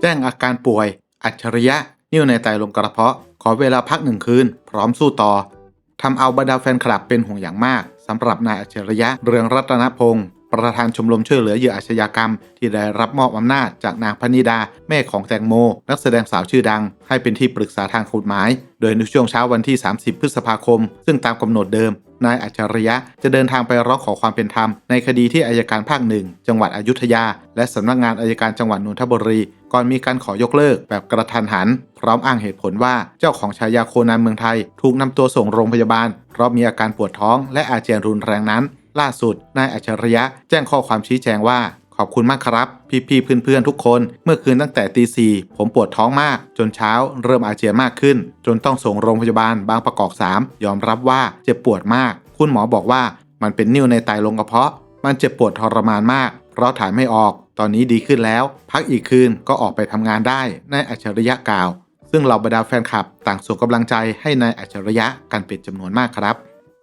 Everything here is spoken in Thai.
แจ้งอาการป่วย อัจฉริยะ นิ่วในไตลงกระเพาะ ขอเวลาพักหนึ่งคืน พร้อมสู้ต่อทำเอาบรรดาแฟนคลับเป็นห่วงอย่างมากสำหรับนายอัจฉริยะเรืองรัตนพงศ์ ประธานชมรมช่วยเหลือเหยื่ออาชญากรรม ที่ได้รับมอบอำนาจจากนางพนิดา แม่ของแตงโม นักแสดงสาวชื่อดัง ให้เป็นที่ปรึกษาทางกฎหมาย โดยในช่วงเช้าวันที่ 30 พฤษภาคม ซึ่งตามกำหนดเดิม นายอัจฉริยะจะเดินทางไปร้องขอความเป็นธรรม ในคดีที่อายการภาคหนึ่งจังหวัดอยุธยา และสำนักงานอายการจังหวัดนนทบุรี ก่อนมีการขอยกเลิกแบบกระทันหัน พร้อมอ้างเหตุผลว่าเจ้าของฉายาโคนันเมืองไทย ถูกนำตัวส่งโรงพยาบาลเพราะมีอาการปวดท้องและอาเจียนรุนแรงนั้น ล่าสุดนายอัจฉริยะแจ้งข้อความชี้แจงว่า ขอบคุณมากครับ พี่ๆเพื่อนๆทุกคน เมื่อคืนตั้งแต่ตีสี่ผมปวดท้องมาก จนเช้าเริ่มอาเจียนมากขึ้น จนต้องส่งโรงพยาบาลบางประกอบ 3 ยอมรับว่าเจ็บปวดมาก คุณหมอบอกว่ามันเป็นนิ่วในไตลงกระเพาะ มันเจ็บปวดทรมานมาก เพราะถ่ายไม่ออก ตอนนี้ดีขึ้นแล้ว พักอีกคืนก็ออกไปทำงานได้นายอัจฉริยะกล่าว ซึ่งเหล่าบรรดาแฟนคลับ ต่างส่งกำลังใจให้นายอัจฉริยะกันเป็นจำนวนมากครับ